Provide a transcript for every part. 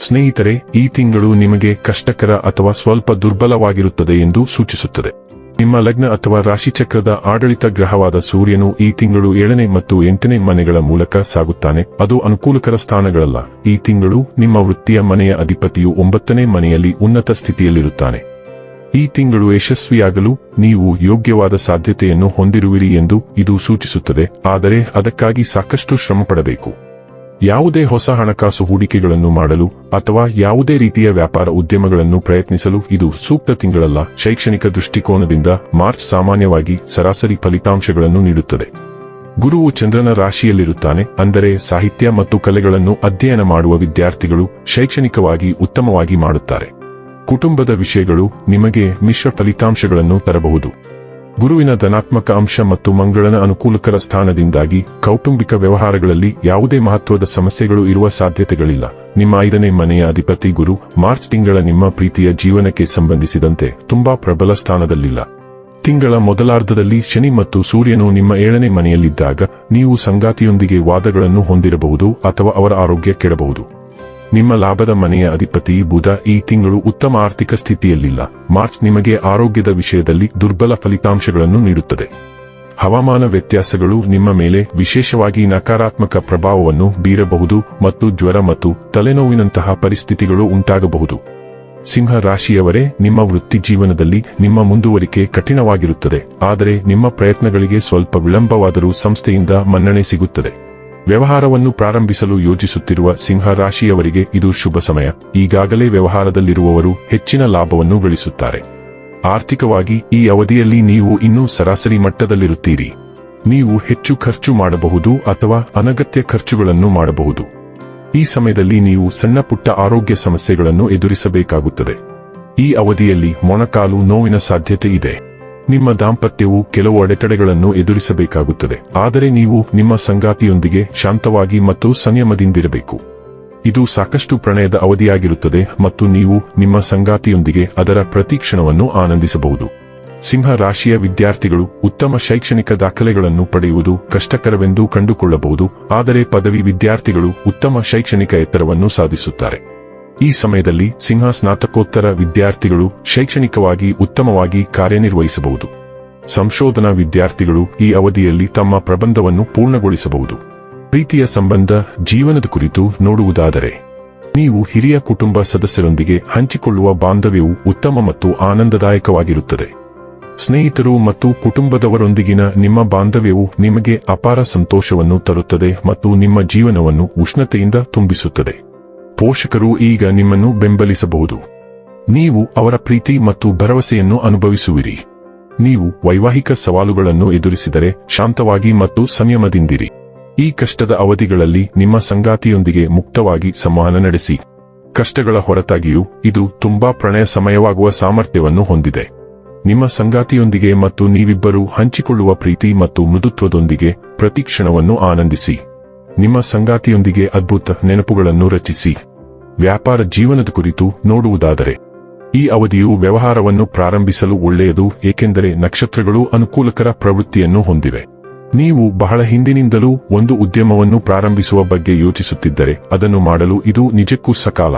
ಸ್ನೇಹಿತರೆ, ಈ ತಿಂಗಳು ನಿಮಗೆ ಕಷ್ಟಕರ ಅಥವಾ ಸ್ವಲ್ಪ ದುರ್ಬಲವಾಗಿರುತ್ತದೆ ಎಂದು ಸೂಚಿಸುತ್ತದೆ. ನಿಮ್ಮ ಲಗ್ನ ಅಥವಾ ರಾಶಿಚಕ್ರದ ಆಡಳಿತ ಗ್ರಹವಾದ ಸೂರ್ಯನು ಈ ತಿಂಗಳು ಏಳನೇ ಮತ್ತು ಎಂಟನೇ ಮನೆಗಳ ಮೂಲಕ ಸಾಗುತ್ತಾನೆ. ಅದು ಅನುಕೂಲಕರ ಸ್ಥಾನಗಳಲ್ಲ. ಈ ತಿಂಗಳು ನಿಮ್ಮ ವೃತ್ತಿಯ ಮನೆಯ ಅಧಿಪತಿಯು ಒಂಬತ್ತನೇ ಮನೆಯಲ್ಲಿ ಉನ್ನತ ಸ್ಥಿತಿಯಲ್ಲಿರುತ್ತಾನೆ. ಈ ತಿಂಗಳು ಯಶಸ್ವಿಯಾಗಲು ನೀವು ಯೋಗ್ಯವಾದ ಸಾಧ್ಯತೆಯನ್ನು ಹೊಂದಿರುವಿರಿ ಎಂದು ಇದು ಸೂಚಿಸುತ್ತದೆ. ಆದರೆ ಅದಕ್ಕಾಗಿ ಸಾಕಷ್ಟು ಶ್ರಮ ಪಡಬೇಕು ಯಾವುದೇ ಹೊಸ ಹಣಕಾಸು ಹೂಡಿಕೆಗಳನ್ನು ಮಾಡಲು ಅಥವಾ ಯಾವುದೇ ರೀತಿಯ ವ್ಯಾಪಾರ ಉದ್ಯಮಗಳನ್ನು ಪ್ರಯತ್ನಿಸಲು ಇದು ಸೂಕ್ತ ತಿಂಗಳಲ್ಲ. ಶೈಕ್ಷಣಿಕ ದೃಷ್ಟಿಕೋನದಿಂದ ಮಾರ್ಚ್ ಸಾಮಾನ್ಯವಾಗಿ ಸರಾಸರಿ ಫಲಿತಾಂಶಗಳನ್ನು ನೀಡುತ್ತದೆ. ಗುರುವು ಚಂದ್ರನ ರಾಶಿಯಲ್ಲಿರುತ್ತಾನೆ, ಅಂದರೆ ಸಾಹಿತ್ಯ ಮತ್ತು ಕಲೆಗಳನ್ನು ಅಧ್ಯಯನ ಮಾಡುವ ವಿದ್ಯಾರ್ಥಿಗಳು ಶೈಕ್ಷಣಿಕವಾಗಿ ಉತ್ತಮವಾಗಿ ಮಾಡುತ್ತಾರೆ. ಕುಟುಂಬದ ವಿಷಯಗಳು ನಿಮಗೆ ಮಿಶ್ರ ಫಲಿತಾಂಶಗಳನ್ನು ತರಬಹುದು. ಗುರುವಿನ ಧನಾತ್ಮಕ ಅಂಶ ಮತ್ತು ಮಂಗಳನ ಅನುಕೂಲಕರ ಸ್ಥಾನದಿಂದಾಗಿ ಕೌಟುಂಬಿಕ ವ್ಯವಹಾರಗಳಲ್ಲಿ ಯಾವುದೇ ಮಹತ್ವದ ಸಮಸ್ಯೆಗಳು ಇರುವ ಸಾಧ್ಯತೆಗಳಿಲ್ಲ. ನಿಮ್ಮ ಐದನೇ ಮನೆಯ ಅಧಿಪತಿ ಗುರು, ಮಾರ್ಚ್ ತಿಂಗಳ ನಿಮ್ಮ ಪ್ರೀತಿಯ ಜೀವನಕ್ಕೆ ಸಂಬಂಧಿಸಿದಂತೆ ತುಂಬಾ ಪ್ರಬಲ ಸ್ಥಾನದಲ್ಲಿಲ್ಲ. ತಿಂಗಳ ಮೊದಲಾರ್ಧದಲ್ಲಿ ಶನಿ ಮತ್ತು ಸೂರ್ಯನು ನಿಮ್ಮ ಏಳನೇ ಮನೆಯಲ್ಲಿದ್ದಾಗ, ನೀವು ಸಂಗಾತಿಯೊಂದಿಗೆ ವಾದಗಳನ್ನು ಹೊಂದಿರಬಹುದು ಅಥವಾ ಅವರ ಆರೋಗ್ಯ ಕೆಡಬಹುದು. ನಿಮ್ಮ ಲಾಭದ ಮನೆಯ ಅಧಿಪತಿ ಬುಧ ಈ ತಿಂಗಳು ಉತ್ತಮ ಆರ್ಥಿಕ ಸ್ಥಿತಿಯಲ್ಲಿಲ್ಲ. ಮಾರ್ಚ್ ನಿಮಗೆ ಆರೋಗ್ಯದ ವಿಷಯದಲ್ಲಿ ದುರ್ಬಲ ಫಲಿತಾಂಶಗಳನ್ನು ನೀಡುತ್ತದೆ. ಹವಾಮಾನ ವ್ಯತ್ಯಾಸಗಳು ನಿಮ್ಮ ಮೇಲೆ ವಿಶೇಷವಾಗಿ ನಕಾರಾತ್ಮಕ ಪ್ರಭಾವವನ್ನು ಬೀರಬಹುದು ಮತ್ತು ಜ್ವರ ಮತ್ತು ತಲೆನೋವಿನಂತಹ ಪರಿಸ್ಥಿತಿಗಳು ಉಂಟಾಗಬಹುದು. ಸಿಂಹ ರಾಶಿಯವರೇ, ನಿಮ್ಮ ವೃತ್ತಿ ಜೀವನದಲ್ಲಿ ನಿಮ್ಮ ಮುಂದುವರಿಕೆ ಕಠಿಣವಾಗಿರುತ್ತದೆ. ಆದರೆ ನಿಮ್ಮ ಪ್ರಯತ್ನಗಳಿಗೆ ಸ್ವಲ್ಪ ವಿಳಂಬವಾದರೂ ಸಂಸ್ಥೆಯಿಂದ ಮನ್ನಣೆ ಸಿಗುತ್ತದೆ. ವ್ಯವಹಾರವನ್ನು ಪ್ರಾರಂಭಿಸಲು ಯೋಜಿಸುತ್ತಿರುವ ಸಿಂಹ ರಾಶಿಯವರಿಗೆ ಇದು ಶುಭ ಸಮಯ. ಈಗಾಗಲೇ ವ್ಯವಹಾರದಲ್ಲಿರುವವರು ಹೆಚ್ಚಿನ ಲಾಭವನ್ನು ಗಳಿಸುತ್ತಾರೆ. ಆರ್ಥಿಕವಾಗಿ ಈ ಅವಧಿಯಲ್ಲಿ ನೀವು ಇನ್ನೂ ಸರಾಸರಿ ಮಟ್ಟದಲ್ಲಿರುತ್ತೀರಿ. ನೀವು ಹೆಚ್ಚು ಖರ್ಚು ಮಾಡಬಹುದು ಅಥವಾ ಅನಗತ್ಯ ಖರ್ಚುಗಳನ್ನು ಮಾಡಬಹುದು. ಈ ಸಮಯದಲ್ಲಿ ನೀವು ಸಣ್ಣ ಪುಟ್ಟ ಆರೋಗ್ಯ ಸಮಸ್ಯೆಗಳನ್ನು ಎದುರಿಸಬೇಕಾಗುತ್ತದೆ. ಈ ಅವಧಿಯಲ್ಲಿ ಮೊಣಕಾಲು ನೋವಿನ ಸಾಧ್ಯತೆ ಇದೆ. ನಿಮ್ಮ ದಾಂಪತ್ಯವು ಕೆಲವು ಅಡೆತಡೆಗಳನ್ನು ಎದುರಿಸಬೇಕಾಗುತ್ತದೆ. ಆದರೆ ನೀವು ನಿಮ್ಮ ಸಂಗಾತಿಯೊಂದಿಗೆ ಶಾಂತವಾಗಿ ಮತ್ತು ಸಂಯಮದಿಂದಿರಬೇಕು. ಇದು ಸಾಕಷ್ಟು ಪ್ರಣಯದ ಅವಧಿಯಾಗಿರುತ್ತದೆ ಮತ್ತು ನೀವು ನಿಮ್ಮ ಸಂಗಾತಿಯೊಂದಿಗೆ ಅದರ ಪ್ರತೀಕ್ಷಣವನ್ನು ಆನಂದಿಸಬಹುದು. ಸಿಂಹ ರಾಶಿಯ ವಿದ್ಯಾರ್ಥಿಗಳು ಉತ್ತಮ ಶೈಕ್ಷಣಿಕ ದಾಖಲೆಗಳನ್ನು ಪಡೆಯುವುದು ಕಷ್ಟಕರವೆಂದು ಕಂಡುಕೊಳ್ಳಬಹುದು, ಆದರೆ ಪದವಿ ವಿದ್ಯಾರ್ಥಿಗಳು ಉತ್ತಮ ಶೈಕ್ಷಣಿಕ ಎತ್ತರವನ್ನು ಸಾಧಿಸುತ್ತಾರೆ. ಈ ಸಮಯದಲ್ಲಿ ಸಿಂಹ ಸ್ನಾತಕೋತ್ತರ ವಿದ್ಯಾರ್ಥಿಗಳು ಶೈಕ್ಷಣಿಕವಾಗಿ ಉತ್ತಮವಾಗಿ ಕಾರ್ಯನಿರ್ವಹಿಸಬಹುದು. ಸಂಶೋಧನಾ ವಿದ್ಯಾರ್ಥಿಗಳು ಈ ಅವಧಿಯಲ್ಲಿ ತಮ್ಮ ಪ್ರಬಂಧವನ್ನು ಪೂರ್ಣಗೊಳಿಸಬಹುದು. ಪ್ರೀತಿಯ ಸಂಬಂಧ, ಜೀವನದ ಕುರಿತು ನೋಡುವುದಾದರೆ, ನೀವು ಹಿರಿಯ ಕುಟುಂಬ ಸದಸ್ಯರೊಂದಿಗೆ ಹಂಚಿಕೊಳ್ಳುವ ಬಾಂಧವ್ಯವು ಉತ್ತಮ ಮತ್ತು ಆನಂದದಾಯಕವಾಗಿರುತ್ತದೆ. ಸ್ನೇಹಿತರು ಮತ್ತು ಕುಟುಂಬದವರೊಂದಿಗಿನ ನಿಮ್ಮ ಬಾಂಧವ್ಯವು ನಿಮಗೆ ಅಪಾರ ಸಂತೋಷವನ್ನು ತರುತ್ತದೆ ಮತ್ತು ನಿಮ್ಮ ಜೀವನವನ್ನು ಉಷ್ಣತೆಯಿಂದ ತುಂಬಿಸುತ್ತದೆ. ಪೋಷಕರು ಈಗ ನಿಮ್ಮನ್ನು ಬೆಂಬಲಿಸಬಹುದು. ನೀವು ಅವರ ಪ್ರೀತಿ ಮತ್ತು ಭರವಸೆಯನ್ನು ಅನುಭವಿಸುವಿರಿ. ನೀವು ವೈವಾಹಿಕ ಸವಾಲುಗಳನ್ನು ಎದುರಿಸಿದರೆ ಶಾಂತವಾಗಿ ಮತ್ತು ಸಂಯಮದಿಂದಿರಿ. ಈ ಕಷ್ಟದ ಅವಧಿಗಳಲ್ಲಿ ನಿಮ್ಮ ಸಂಗಾತಿಯೊಂದಿಗೆ ಮುಕ್ತವಾಗಿ ಸಂವಹನ ನಡೆಸಿ. ಕಷ್ಟಗಳ ಹೊರತಾಗಿಯೂ ಇದು ತುಂಬಾ ಪ್ರಣಯ ಸಮಯವಾಗುವ ಸಾಮರ್ಥ್ಯವನ್ನು ಹೊಂದಿದೆ. ನಿಮ್ಮ ಸಂಗಾತಿಯೊಂದಿಗೆ ಮತ್ತು ನೀವಿಬ್ಬರೂ ಹಂಚಿಕೊಳ್ಳುವ ಪ್ರೀತಿ ಮತ್ತು ಮೃದುತ್ವದೊಂದಿಗೆ ಪ್ರತಿಕ್ಷಣವನ್ನು ಆನಂದಿಸಿ. ನಿಮ್ಮ ಸಂಗಾತಿಯೊಂದಿಗೆ ಅದ್ಭುತ ನೆನಪುಗಳನ್ನು ರಚಿಸಿ. ವ್ಯಾಪಾರ ಜೀವನದ ಕುರಿತು ನೋಡುವುದಾದರೆ, ಈ ಅವಧಿಯು ವ್ಯವಹಾರವನ್ನು ಪ್ರಾರಂಭಿಸಲು ಒಳ್ಳೆಯದು, ಏಕೆಂದರೆ ನಕ್ಷತ್ರಗಳು ಅನುಕೂಲಕರ ಪ್ರವೃತ್ತಿಯನ್ನು ಹೊಂದಿವೆ. ನೀವು ಬಹಳ ಹಿಂದಿನಿಂದಲೂ ಒಂದು ಉದ್ಯಮವನ್ನು ಪ್ರಾರಂಭಿಸುವ ಬಗ್ಗೆ ಯೋಚಿಸುತ್ತಿದ್ದರೆ, ಅದನ್ನು ಮಾಡಲು ಇದು ನಿಜಕ್ಕೂ ಸಕಾಲ.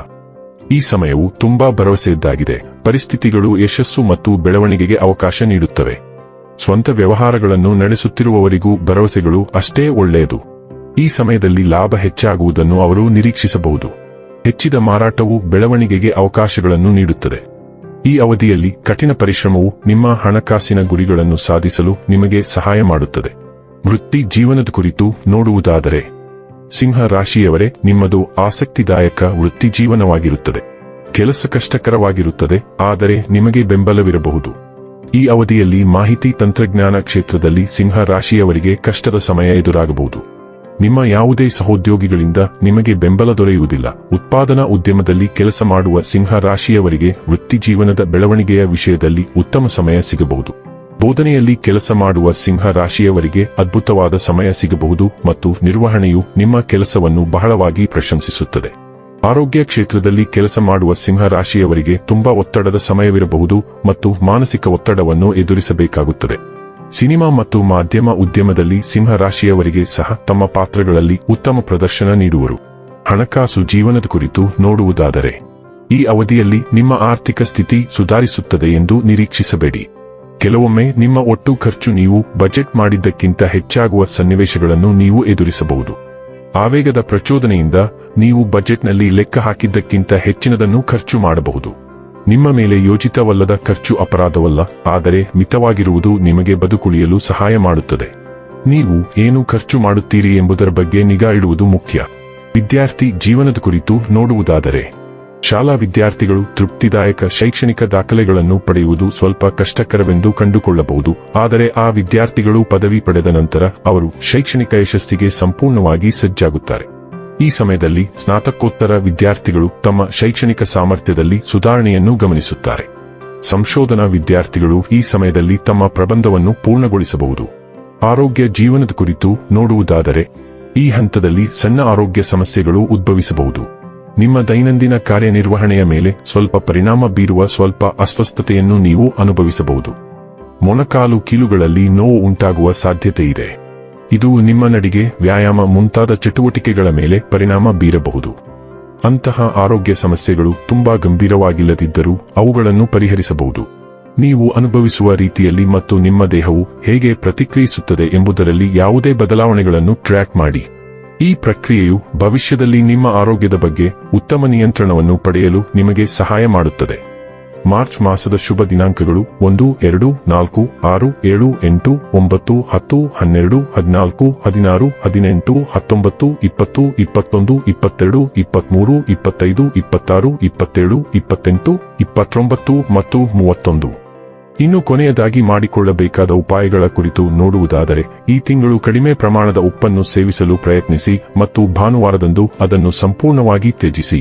ಈ ಸಮಯವು ತುಂಬಾ ಭರವಸೆಯದ್ದಾಗಿದೆ. ಪರಿಸ್ಥಿತಿಗಳು ಯಶಸ್ಸು ಮತ್ತು ಬೆಳವಣಿಗೆಗೆ ಅವಕಾಶ ನೀಡುತ್ತವೆ. ಸ್ವಂತ ವ್ಯವಹಾರಗಳನ್ನು ನಡೆಸುತ್ತಿರುವವರಿಗೂ ಭರವಸೆಗಳು ಅಷ್ಟೇ ಒಳ್ಳೆಯದು. ಈ ಸಮಯದಲ್ಲಿ ಲಾಭ ಹೆಚ್ಚಾಗುವುದನ್ನು ಅವರು ನಿರೀಕ್ಷಿಸಬಹುದು. ಹೆಚ್ಚಿದ ಮಾರಾಟವು ಬೆಳವಣಿಗೆಗೆ ಅವಕಾಶಗಳನ್ನು ನೀಡುತ್ತದೆ. ಈ ಅವಧಿಯಲ್ಲಿ ಕಠಿಣ ಪರಿಶ್ರಮವು ನಿಮ್ಮ ಹಣಕಾಸಿನ ಗುರಿಗಳನ್ನು ಸಾಧಿಸಲು ನಿಮಗೆ ಸಹಾಯ ಮಾಡುತ್ತದೆ. ವೃತ್ತಿ ಜೀವನದ ಕುರಿತು ನೋಡುವುದಾದರೆ, ಸಿಂಹ ರಾಶಿಯವರೇ ನಿಮ್ಮದು ಆಸಕ್ತಿದಾಯಕ ವೃತ್ತಿ ಜೀವನವಾಗಿರುತ್ತದೆ. ಕೆಲಸ ಕಷ್ಟಕರವಾಗಿರುತ್ತದೆ, ಆದರೆ ನಿಮಗೆ ಬೆಂಬಲವಿರಬಹುದು. ಈ ಅವಧಿಯಲ್ಲಿ ಮಾಹಿತಿ ತಂತ್ರಜ್ಞಾನ ಕ್ಷೇತ್ರದಲ್ಲಿ ಸಿಂಹ ರಾಶಿಯವರಿಗೆ ಕಷ್ಟದ ಸಮಯ ಎದುರಾಗಬಹುದು. ನಿಮ್ಮ ಯಾವುದೇ ಸಹೋದ್ಯೋಗಿಗಳಿಂದ ನಿಮಗೆ ಬೆಂಬಲ ದೊರೆಯುವುದಿಲ್ಲ. ಉತ್ಪಾದನಾ ಉದ್ಯಮದಲ್ಲಿ ಕೆಲಸ ಮಾಡುವ ಸಿಂಹ ರಾಶಿಯವರಿಗೆ ವೃತ್ತಿ ಜೀವನದ ಬೆಳವಣಿಗೆಯ ವಿಷಯದಲ್ಲಿ ಉತ್ತಮ ಸಮಯ ಸಿಗಬಹುದು. ಬೋಧನೆಯಲ್ಲಿ ಕೆಲಸ ಮಾಡುವ ಸಿಂಹ ರಾಶಿಯವರಿಗೆ ಅದ್ಭುತವಾದ ಸಮಯ ಸಿಗಬಹುದು ಮತ್ತು ನಿರ್ವಹಣೆಯು ನಿಮ್ಮ ಕೆಲಸವನ್ನು ಬಹಳವಾಗಿ ಪ್ರಶಂಸಿಸುತ್ತದೆ. ಆರೋಗ್ಯ ಕ್ಷೇತ್ರದಲ್ಲಿ ಕೆಲಸ ಮಾಡುವ ಸಿಂಹ ರಾಶಿಯವರಿಗೆ ತುಂಬಾ ಒತ್ತಡದ ಸಮಯವಿರಬಹುದು ಮತ್ತು ಮಾನಸಿಕ ಒತ್ತಡವನ್ನು ಎದುರಿಸಬೇಕಾಗುತ್ತದೆ. ಸಿನಿಮಾ ಮತ್ತು ಮಾಧ್ಯಮ ಉದ್ಯಮದಲ್ಲಿ ಸಿಂಹ ರಾಶಿಯವರಿಗೆ ಸಹ ತಮ್ಮ ಪಾತ್ರಗಳಲ್ಲಿ ಉತ್ತಮ ಪ್ರದರ್ಶನ ನೀಡುವರು. ಹಣಕಾಸು ಜೀವನದ ಕುರಿತು ನೋಡುವುದಾದರೆ, ಈ ಅವಧಿಯಲ್ಲಿ ನಿಮ್ಮ ಆರ್ಥಿಕ ಸ್ಥಿತಿ ಸುಧಾರಿಸುತ್ತದೆ ಎಂದು ನಿರೀಕ್ಷಿಸಬೇಡಿ. ಕೆಲವೊಮ್ಮೆ ನಿಮ್ಮ ಒಟ್ಟು ಖರ್ಚು ನೀವು ಬಜೆಟ್ ಮಾಡಿದ್ದಕ್ಕಿಂತ ಹೆಚ್ಚಾಗುವ ಸನ್ನಿವೇಶಗಳನ್ನು ನೀವು ಎದುರಿಸಬಹುದು. ಆವೇಗದ ಪ್ರಚೋದನೆಯಿಂದ ನೀವು ಬಜೆಟ್ನಲ್ಲಿ ಲೆಕ್ಕ ಹಾಕಿದ್ದಕ್ಕಿಂತ ಹೆಚ್ಚಿನದನ್ನು ಖರ್ಚು ಮಾಡಬಹುದು. ನಿಮ್ಮ ಮೇಲೆ ಯೋಜಿತವಲ್ಲದ ಖರ್ಚು ಅಪರಾಧವಲ್ಲ, ಆದರೆ ಮಿತವಾಗಿರುವುದು ನಿಮಗೆ ಬದುಕುಳಿಯಲು ಸಹಾಯ ಮಾಡುತ್ತದೆ. ನೀವು ಏನು ಖರ್ಚು ಮಾಡುತ್ತೀರಿ ಎಂಬುದರ ಬಗ್ಗೆ ನಿಗಾ ಇಡುವುದು ಮುಖ್ಯ. ವಿದ್ಯಾರ್ಥಿ ಜೀವನದ ಕುರಿತು ನೋಡುವುದಾದರೆ, ಶಾಲಾ ವಿದ್ಯಾರ್ಥಿಗಳು ತೃಪ್ತಿದಾಯಕ ಶೈಕ್ಷಣಿಕ ದಾಖಲೆಗಳನ್ನು ಪಡೆಯುವುದು ಸ್ವಲ್ಪ ಕಷ್ಟಕರವೆಂದು ಕಂಡುಕೊಳ್ಳಬಹುದು, ಆದರೆ ಆ ವಿದ್ಯಾರ್ಥಿಗಳು ಪದವಿ ಪಡೆದ ನಂತರ ಅವರು ಶೈಕ್ಷಣಿಕ ಯಶಸ್ಸಿಗೆ ಸಂಪೂರ್ಣವಾಗಿ ಸಜ್ಜಾಗುತ್ತಾರೆ. ಈ ಸಮಯದಲ್ಲಿ ಸ್ನಾತಕೋತ್ತರ ವಿದ್ಯಾರ್ಥಿಗಳು ತಮ್ಮ ಶೈಕ್ಷಣಿಕ ಸಾಮರ್ಥ್ಯದಲ್ಲಿ ಸುಧಾರಣೆಯನ್ನು ಗಮನಿಸುತ್ತಾರೆ. ಸಂಶೋಧನಾ ವಿದ್ಯಾರ್ಥಿಗಳು ಈ ಸಮಯದಲ್ಲಿ ತಮ್ಮ ಪ್ರಬಂಧವನ್ನು ಪೂರ್ಣಗೊಳಿಸಬಹುದು. ಆರೋಗ್ಯ ಜೀವನದ ಕುರಿತು ನೋಡುವುದಾದರೆ, ಈ ಹಂತದಲ್ಲಿ ಸಣ್ಣ ಆರೋಗ್ಯ ಸಮಸ್ಯೆಗಳು ಉದ್ಭವಿಸಬಹುದು. ನಿಮ್ಮ ದೈನಂದಿನ ಕಾರ್ಯನಿರ್ವಹಣೆಯ ಮೇಲೆ ಸ್ವಲ್ಪ ಪರಿಣಾಮ ಬೀರುವ ಸ್ವಲ್ಪ ಅಸ್ವಸ್ಥತೆಯನ್ನು ನೀವು ಅನುಭವಿಸಬಹುದು. ಮೊಣಕಾಲು ಕೀಲುಗಳಲ್ಲಿ ನೋವು ಉಂಟಾಗುವ ಸಾಧ್ಯತೆ ಇದೆ ಇದು ನಿಮ್ಮ ನಡಿಗೆ ವ್ಯಾಯಾಮ ಮುಂತಾದ ಚಟುವಟಿಕೆಗಳ ಮೇಲೆ ಪರಿಣಾಮ ಬೀರಬಹುದು. ಅಂತಹ ಆರೋಗ್ಯ ಸಮಸ್ಯೆಗಳು ತುಂಬಾ ಗಂಭೀರವಾಗಿಲ್ಲದಿದ್ದರೂ ಅವುಗಳನ್ನು ಪರಿಹರಿಸಬಹುದು. ನೀವು ಅನುಭವಿಸುವ ರೀತಿಯಲ್ಲಿ ಮತ್ತು ನಿಮ್ಮ ದೇಹವು ಹೇಗೆ ಪ್ರತಿಕ್ರಿಯಿಸುತ್ತದೆ ಎಂಬುದರಲ್ಲಿ ಯಾವುದೇ ಬದಲಾವಣೆಗಳನ್ನು ಟ್ರ್ಯಾಕ್ ಮಾಡಿ. ಈ ಪ್ರಕ್ರಿಯೆಯು ಭವಿಷ್ಯದಲ್ಲಿ ನಿಮ್ಮ ಆರೋಗ್ಯದ ಬಗ್ಗೆ ಉತ್ತಮ ನಿಯಂತ್ರಣವನ್ನು ಪಡೆಯಲು ನಿಮಗೆ ಸಹಾಯ ಮಾಡುತ್ತದೆ. ಮಾರ್ಚ್ ಮಾಸದ ಶುಭ ದಿನಾಂಕಗಳು ಒಂದು, ಎರಡು, ನಾಲ್ಕು, ಆರು, ಏಳು, ಎಂಟು, ಒಂಬತ್ತು, ಹತ್ತು, ಹನ್ನೆರಡು, ಹದಿನಾಲ್ಕು, ಹದಿನಾರು, ಹದಿನೆಂಟು, ಹತ್ತೊಂಬತ್ತು, ಇಪ್ಪತ್ತು, ಇಪ್ಪತ್ತೊಂದು, ಇಪ್ಪತ್ತೆರಡು, ಇಪ್ಪತ್ಮೂರು, ಇಪ್ಪತ್ತೈದು, ಇಪ್ಪತ್ತಾರು, ಇಪ್ಪತ್ತೇಳು, ಇಪ್ಪತ್ತೆಂಟು, ಇಪ್ಪತ್ತೊಂಬತ್ತು ಮತ್ತು ಮೂವತ್ತೊಂದು. ಇನ್ನು ಕೊನೆಯದಾಗಿ ಮಾಡಿಕೊಳ್ಳಬೇಕಾದ ಉಪಾಯಗಳ ಕುರಿತು ನೋಡುವುದಾದರೆ, ಈ ತಿಂಗಳು ಕಡಿಮೆ ಪ್ರಮಾಣದ ಉಪ್ಪನ್ನು ಸೇವಿಸಲು ಪ್ರಯತ್ನಿಸಿ ಮತ್ತು ಭಾನುವಾರದಂದು ಅದನ್ನು ಸಂಪೂರ್ಣವಾಗಿ ತ್ಯಜಿಸಿ.